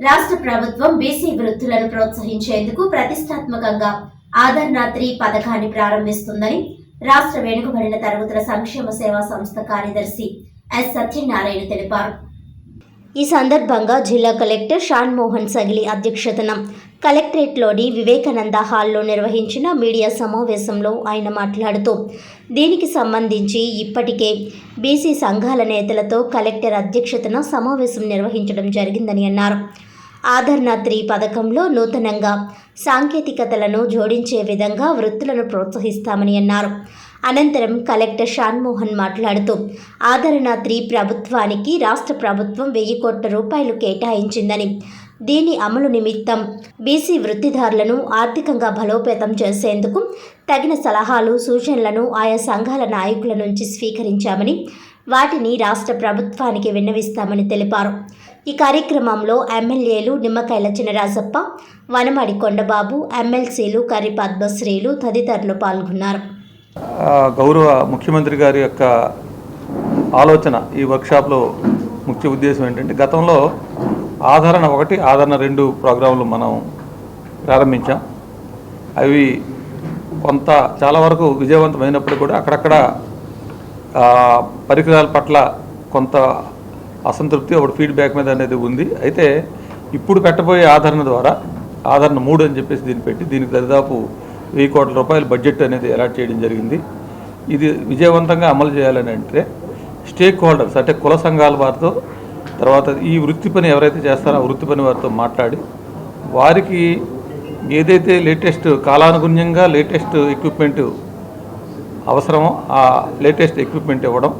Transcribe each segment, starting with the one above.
రాష్ట్ర ప్రభుత్వం బీసీ వృత్తులను ప్రోత్సహించేందుకు ప్రతిష్టాత్మకంగా ఆదర్నాత్రి పథకాన్ని ప్రారంభిస్తుందని రాష్ట్ర వెనుకబడిన తరగతుల సంక్షేమ సేవా సంస్థ కార్యదర్శి ఎస్ సత్యనారాయణ తెలిపారు. ఈ సందర్భంగా జిల్లా కలెక్టర్ షాన్ మోహన్ సగిలి అధ్యక్షతన కలెక్టరేట్లోని వివేకానంద హాల్లో నిర్వహించిన మీడియా సమావేశంలో ఆయన మాట్లాడుతూ దీనికి సంబంధించి ఇప్పటికే బీసీ సంఘాల నేతలతో కలెక్టర్ అధ్యక్షతన సమావేశం నిర్వహించడం జరిగిందని అన్నారు. ఆదర్నాత్రి పథకంలో నూతనంగా సాంకేతికతలను జోడించే విధంగా వృత్తులను ప్రోత్సహిస్తామని అన్నారు. అనంతరం కలెక్టర్ షాన్మోహన్ మాట్లాడుతూ ఆదరణాద్రి ప్రభుత్వానికి రాష్ట్ర ప్రభుత్వం వెయ్యి కోట్ల రూపాయలు కేటాయించిందని. దీని అమలు నిమిత్తం బీసీ వృత్తిదారులను ఆర్థికంగా బలోపేతం చేసేందుకు తగిన సలహాలు సూచనలను ఆయా సంఘాల నాయకుల నుంచి స్వీకరించామని వాటిని రాష్ట్ర ప్రభుత్వానికి విన్నవిస్తామని తెలిపారు. ఈ కార్యక్రమంలో ఎమ్మెల్యేలు నిమ్మకాయల చినరాజప్ప వనమాడి కొండబాబు ఎమ్మెల్సీలు కర్రి పద్మశ్రీలు తదితరులు పాల్గొన్నారు. గౌరవ ముఖ్యమంత్రి గారి యొక్క ఆలోచన ఈ వర్క్షాప్లో ముఖ్య ఉద్దేశం ఏంటంటే గతంలో ఆదరణ ఒకటి ఆదరణ రెండు ప్రోగ్రాంలు మనం ప్రారంభించాం. అవి కొంత చాలా వరకు విజయవంతమైనప్పుడు కూడా అక్కడక్కడ పరికరాల పట్ల కొంత అసంతృప్తి ఒకటి ఫీడ్బ్యాక్ మీద అనేది ఉంది. అయితే ఇప్పుడు పెట్టబోయే ఆదరణ ద్వారా ఆదరణ మూడు అని చెప్పేసి దీన్ని పెట్టి దీనికి దాదాపు వెయ్యి కోట్ల రూపాయల బడ్జెట్ అనేది అలాట్ చేయడం జరిగింది. ఇది విజయవంతంగా అమలు చేయాలని అంటే స్టేక్ హోల్డర్స్ అంటే కుల సంఘాల వారితో తర్వాత ఈ వృత్తి పని ఎవరైతే చేస్తారో ఆ వృత్తి పని వారితో మాట్లాడి వారికి ఏదైతే లేటెస్ట్ కాలానుగుణ్యంగా లేటెస్ట్ ఎక్విప్మెంట్ అవసరమో ఆ లేటెస్ట్ ఎక్విప్మెంట్ ఇవ్వడం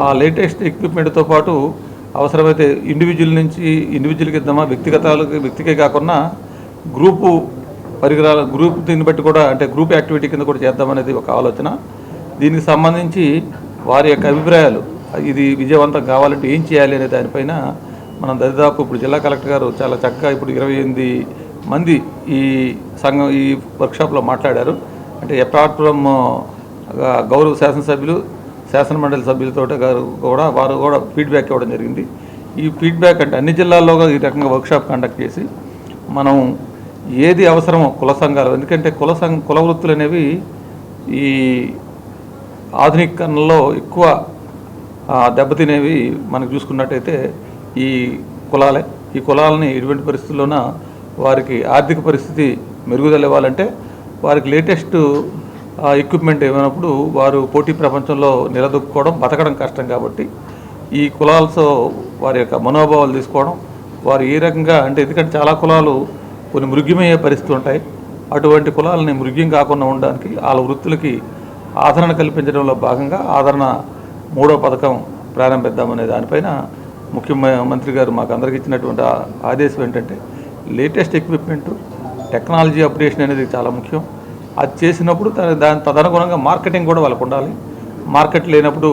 ఆ లేటెస్ట్ ఎక్విప్మెంట్తో పాటు అవసరమైతే ఇండివిజువల్ నుంచి ఇండివిజువల్కి ఇద్దామా వ్యక్తిగతాలకు వ్యక్తికే కాకుండా గ్రూపు పరికరాల గ్రూప్ దీన్ని బట్టి కూడా అంటే గ్రూప్ యాక్టివిటీ కింద కూడా చేద్దామనేది ఒక ఆలోచన. దీనికి సంబంధించి వారి యొక్క అభిప్రాయాలు ఇది విజయవంతం కావాలంటే ఏం చేయాలి అనే దానిపైన మనం దరిదాపు ఇప్పుడు జిల్లా కలెక్టర్ గారు చాలా చక్కగా ఇప్పుడు ఇరవై ఎనిమిది మంది ఈ సంఘం ఈ వర్క్షాప్లో మాట్లాడారు. అంటే అపార్ట్ ఫ్రమ్ గౌరవ శాసనసభ్యులు శాసనమండలి సభ్యులతో గారు కూడా వారు కూడా ఫీడ్బ్యాక్ ఇవ్వడం జరిగింది. ఈ ఫీడ్బ్యాక్ అంటే అన్ని జిల్లాల్లో కూడా ఈ రకంగా వర్క్షాప్ కండక్ట్ చేసి మనం ఏది అవసరమో కుల సంఘాలు. ఎందుకంటే కుల సంఘ కుల వృత్తులు అనేవి ఈ ఆధునికరణలో ఎక్కువ దెబ్బతినేవి మనకు చూసుకున్నట్టయితే ఈ కులాలే. ఈ కులాలని ఎటువంటి పరిస్థితుల్లోన వారికి ఆర్థిక పరిస్థితి మెరుగుదల ఇవ్వాలంటే వారికి లేటెస్ట్ ఎక్విప్మెంట్ ఏమైనప్పుడు వారు పోటీ ప్రపంచంలో నిలదొక్కుకోవడం బతకడం కష్టం కాబట్టి ఈ కులాలతో వారి యొక్క మనోభావాలు తీసుకోవడం వారు ఏ రకంగా అంటే ఎందుకంటే చాలా కులాలు కొన్ని మృగ్యమయ్యే పరిస్థితులు ఉంటాయి. అటువంటి కులాలని మృగ్యం కాకుండా ఉండడానికి వాళ్ళ వృత్తులకి ఆదరణ కల్పించడంలో భాగంగా ఆదరణ మూడో పథకం ప్రారంభిద్దామనే దానిపైన ముఖ్యమంత్రి గారు మాకు అందరికి ఇచ్చినటువంటి ఆదేశం ఏంటంటే లేటెస్ట్ ఎక్విప్మెంట్ టెక్నాలజీ అప్డేషన్ అనేది చాలా ముఖ్యం. అది చేసినప్పుడు దాని తదనుగుణంగా మార్కెటింగ్ కూడా వాళ్ళకు ఉండాలి. మార్కెట్ లేనప్పుడు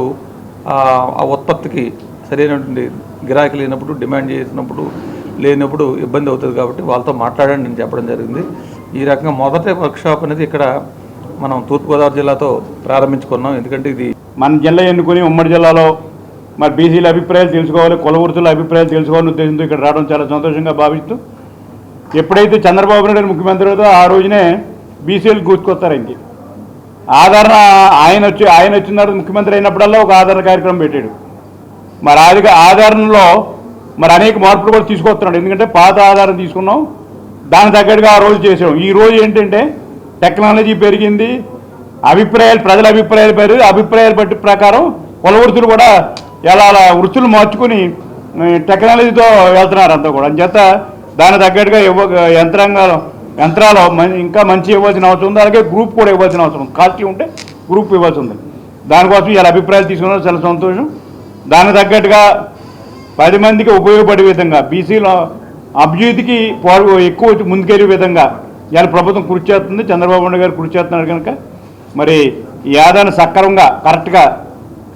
ఆ ఉత్పత్తికి సరైనటువంటి గిరాకీ లేనప్పుడు డిమాండ్ చేసినప్పుడు లేనప్పుడు ఇబ్బంది అవుతుంది కాబట్టి వాళ్ళతో మాట్లాడండి నేను చెప్పడం జరిగింది. ఈ రకంగా మొదటి వర్క్షాప్ అనేది ఇక్కడ మనం తూర్పుగోదావరి జిల్లాతో ప్రారంభించుకున్నాం. ఎందుకంటే ఇది మన జిల్లా ఎన్నుకొని ఉమ్మడి జిల్లాలో మరి బీసీల అభిప్రాయాలు తెలుసుకోవాలి కులవృత్తుల అభిప్రాయాలు తెలుసుకోవాలని ఉద్దేశంతో ఇక్కడ రావడం చాలా సంతోషంగా భావిస్తూ ఎప్పుడైతే చంద్రబాబు నాయుడు గారు ముఖ్యమంత్రి అవుతో ఆ రోజునే బీసీలు గుర్తుకొస్తారు ఇంక. ఆదరణ ఆయన వచ్చి ఆయన వచ్చిన తర్వాత ముఖ్యమంత్రి అయినప్పుడల్లా ఒక ఆదరణ కార్యక్రమం పెట్టాడు. మరి ఆది ఆదరణలో మరి అనేక మార్పులు కూడా తీసుకొస్తున్నాడు. ఎందుకంటే పాత ఆధారం తీసుకున్నాం. దానికి తగ్గట్టుగా ఆ రోజు చేసాం. ఈ రోజు ఏంటంటే టెక్నాలజీ పెరిగింది. అభిప్రాయాలు ప్రజల అభిప్రాయాలు పెరిగి అభిప్రాయాలు బట్టి ప్రకారం కులవృత్తులు కూడా ఎలా అలా వృత్తులు మార్చుకుని టెక్నాలజీతో వెళ్తున్నారు అంతా కూడా. అంచేత దానికి తగ్గట్టుగా ఇవ్వ యంత్రాంగాలు యంత్రాలు ఇంకా మంచి ఇవ్వాల్సిన అవసరం ఉంది. అలాగే గ్రూప్ కూడా ఇవ్వాల్సిన అవసరం ఉంది. కాస్ట్లీ ఉంటే గ్రూప్ ఇవ్వాల్సి ఉంది. దానికోసం ఇలా అభిప్రాయాలు తీసుకున్నారు. చాలా సంతోషం. దానికి తగ్గట్టుగా పది మందికి ఉపయోగపడే విధంగా బీసీలో అభివృద్ధికి ఎక్కువ ముందుకెళ్ళే విధంగా ఇవాళ ప్రభుత్వం కృషి చేస్తుంది. చంద్రబాబు నాయుడు గారు కృషి చేస్తున్నారు కనుక మరి ఈ సక్రమంగా కరెక్ట్గా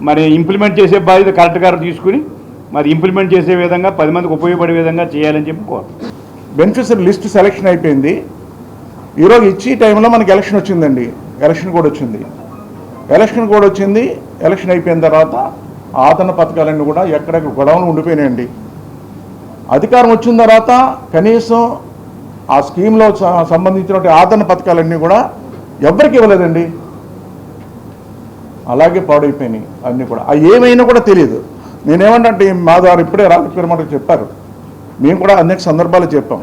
మరి ఇంప్లిమెంట్ చేసే బాధ్యత కరెక్ట్గా తీసుకుని మరి ఇంప్లిమెంట్ చేసే విధంగా పది మందికి ఉపయోగపడే విధంగా చేయాలని చెప్పి కోరు బెనిఫిషరీ లిస్ట్ సెలక్షన్ అయిపోయింది. ఈరోజు ఇచ్చి టైంలో మనకి ఎలక్షన్ వచ్చిందండి. ఎలక్షన్ కూడా వచ్చింది. ఎలక్షన్ కూడా వచ్చింది. ఎలక్షన్ అయిపోయిన తర్వాత ఆదరణ పథకాలన్నీ కూడా ఎక్కడెక్కడ గొడవలు ఉండిపోయినాయండి. అధికారం వచ్చిన తర్వాత కనీసం ఆ స్కీమ్లో సంబంధించినటువంటి ఆదరణ పథకాలన్నీ కూడా ఎవరికి ఇవ్వలేదండి. అలాగే పాడైపోయినాయి అన్నీ కూడా. అవి ఏమైనా కూడా తెలియదు నేనేమంటే మా ద్వారా ఇప్పుడే రాజకీయ చెప్పారు. మేము కూడా అనేక సందర్భాలు చెప్పాం.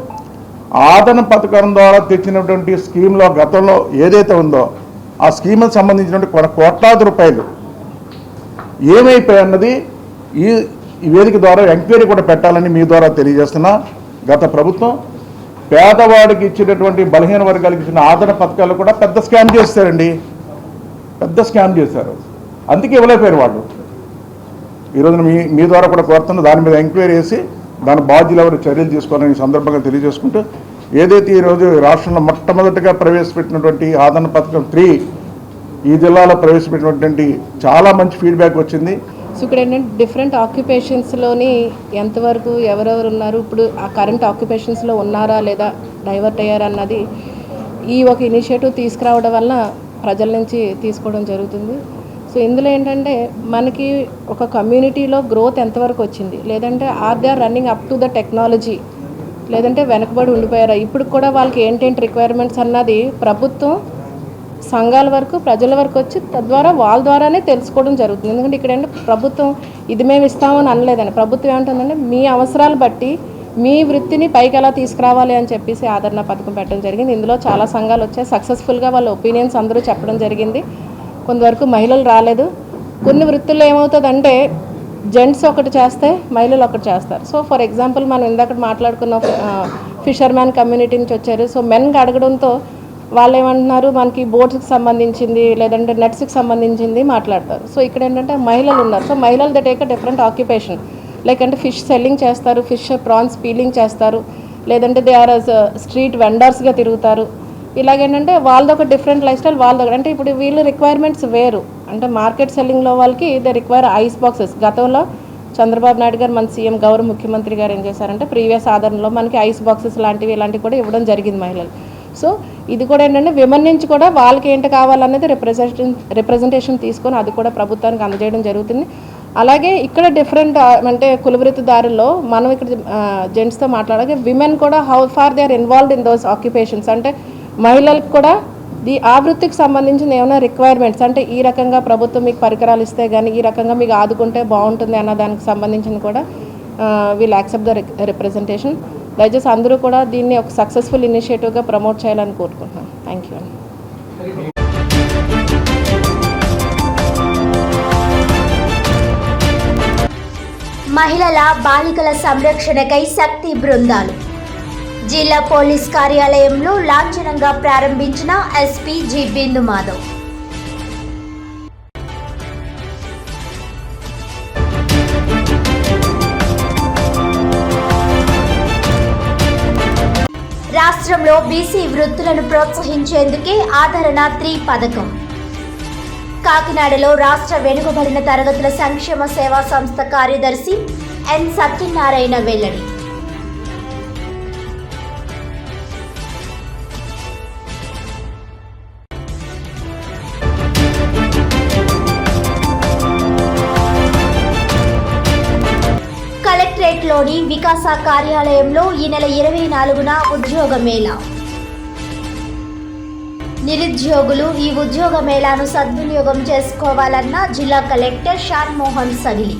ఆదరణ పథకం ద్వారా తెచ్చినటువంటి స్కీమ్లో గతంలో ఏదైతే ఉందో ఆ స్కీమ్కి సంబంధించినటువంటి కొన్ని కోట్లాది రూపాయలు ఏమైపోయాయి అన్నది ఈ ఈ వేదిక ద్వారా ఎంక్వైరీ కూడా పెట్టాలని మీ ద్వారా తెలియజేస్తున్నా. గత ప్రభుత్వం పేదవాడికి ఇచ్చినటువంటి బలహీన వర్గాలకు ఇచ్చిన ఆదరణ పథకాలు కూడా పెద్ద స్కామ్ చేస్తారండి. పెద్ద స్కామ్ చేశారు. అందుకే ఇవ్వలేకపోయారు వాళ్ళు. ఈరోజు మీ మీ ద్వారా కూడా కోరుతున్న దాని మీద ఎంక్వైరీ చేసి దాని బాధ్యులు ఎవరు చర్యలు తీసుకోవాలని ఈ సందర్భంగా తెలియజేసుకుంటూ ఏదైతే ఈరోజు రాష్ట్రంలో మొట్టమొదటిగా ప్రవేశపెట్టినటువంటి ఆదరణ పథకం త్రీ ఈ జిల్లాలో ప్రవేశపెట్టినటువంటి చాలా మంచి ఫీడ్బ్యాక్ వచ్చింది. సో ఇక్కడ ఏంటంటే డిఫరెంట్ ఆక్యుపేషన్స్లోని ఎంతవరకు ఎవరెవరు ఉన్నారు ఇప్పుడు ఆ కరెంట్ ఆక్యుపేషన్స్లో ఉన్నారా లేదా డైవర్ట్ అయ్యారా అన్నది ఈ ఒక ఇనిషియేటివ్ తీసుకురావడం వల్ల ప్రజల నుంచి తీసుకోవడం జరుగుతుంది. సో ఇందులో ఏంటంటే మనకి ఒక కమ్యూనిటీలో గ్రోత్ ఎంతవరకు వచ్చింది? లేదంటే are they are running up to the technology లేదంటే వెనకబడి ఉండిపోయారా? ఇప్పుడు కూడా వాళ్ళకి ఏంటేంటి రిక్వైర్మెంట్స్ అన్నది ప్రభుత్వం సంఘాల వరకు ప్రజల వరకు వచ్చి తద్వారా వాళ్ళ ద్వారానే తెలుసుకోవడం జరుగుతుంది. ఎందుకంటే ఇక్కడ ఏంటంటే ప్రభుత్వం ఇది మేము ఇస్తామని అనలేదని ప్రభుత్వం ఏమంటుందంటే మీ అవసరాలు బట్టి మీ వృత్తిని పైకి ఎలా తీసుకురావాలి అని చెప్పేసి ఆదరణ పథకం పెట్టడం జరిగింది. ఇందులో చాలా సంఘాలు వచ్చాయి. సక్సెస్ఫుల్గా వాళ్ళ ఒపీనియన్స్ అందరూ చెప్పడం జరిగింది. కొంతవరకు మహిళలు రాలేదు. కొన్ని వృత్తుల్లో ఏమవుతుందంటే జెంట్స్ ఒకటి చేస్తే మహిళలు ఒకటి చేస్తారు. సో ఫర్ ఎగ్జాంపుల్ మనం ఇందాక మాట్లాడుకున్న ఫిషర్మ్యాన్ కమ్యూనిటీ నుంచి వచ్చారు. సో మెన్కి అడగడంతో వాళ్ళు ఏమంటున్నారు మనకి బోట్స్కి సంబంధించింది లేదంటే నెట్స్కి సంబంధించింది మాట్లాడతారు. సో ఇక్కడ ఏంటంటే మహిళలు ఉన్నారు సో మహిళలు they take different occupation. Like అంటే ఫిష్ సెల్లింగ్ చేస్తారు ఫిష్ ప్రాన్స్ పీలింగ్ చేస్తారు లేదంటే దే ఆర్ స్ట్రీట్ వెండర్స్గా తిరుగుతారు. ఇలాగేంటంటే వాళ్ళది ఒక డిఫరెంట్ లైఫ్ స్టైల్ వాళ్ళది అంటే ఇప్పుడు వీళ్ళు రిక్వైర్మెంట్స్ వేరు. అంటే మార్కెట్ సెల్లింగ్లో వాళ్ళకి దే రిక్వైర్ ఐస్ బాక్సెస్. గతంలో చంద్రబాబు నాయుడు గారు మన సీఎం గౌరవ ముఖ్యమంత్రి గారు ఏం చేశారంటే ప్రీవియస్ ఆధారంలో మనకి ఐస్ బాక్సెస్ లాంటివి ఇలాంటివి కూడా ఇవ్వడం జరిగింది మహిళలు. సో ఇది కూడా ఏంటంటే విమెన్ నుంచి కూడా వాళ్ళకి ఏంటి కావాలనేది రిప్రజెంటేషన్ రిప్రజెంటేషన్ తీసుకొని అది కూడా ప్రభుత్వానికి అందజేయడం జరుగుతుంది. అలాగే ఇక్కడ డిఫరెంట్ అంటే కులవృత్తిదారుల్లో మనం ఇక్కడ జెంట్స్తో మాట్లాడగా విమెన్ కూడా how far they are involved in those occupations అంటే మహిళలకు కూడా ది ఆ వృత్తికి సంబంధించిన ఏమైనా రిక్వైర్మెంట్స్ అంటే ఈ రకంగా ప్రభుత్వం మీకు పరికరాలు ఇస్తే కానీ ఈ రకంగా మీకు ఆదుకుంటే బాగుంటుంది అన్న దానికి సంబంధించిన కూడా వీల్ యాక్సెప్ట్ ద రిప్రజెంటేషన్ దయచేసి అందరూ కూడా దీన్ని ఒక సక్సెస్ఫుల్ ఇనిషియేటివ్గా ప్రమోట్ చేయాలని కోరుకుంటున్నాను. థ్యాంక్ యూ అండి మహిళల బాలికల సంరక్షణకై శక్తి బృందాలు. జిల్లా పోలీస్ కార్యాలయంలో లాంఛనంగా ప్రారంభించిన ఎస్పీ జి బిందు మాధవ్ రాష్ట్రంలో బీసీ వృత్తులను ప్రోత్సహించేందుకే ఆదరణ త్రీ పథకం కాకినాడలో రాష్ట్ర వెనుకబడిన తరగతుల సంక్షేమ సేవా సంస్థ కార్యదర్శి ఎన్ సత్యనారాయణ వెల్లడి. కలెక్టరేట్లోని వికాస కార్యాలయంలో ఈ నెల ఇరవై నాలుగున ఉద్యోగ మేళా. నిరుద్యోగులు ఈ ఉద్యోగ మేళాను సద్వినియోగం చేసుకోవాలన్న జిల్లా కలెక్టర్ షాన్ మోహన్ సగిలి.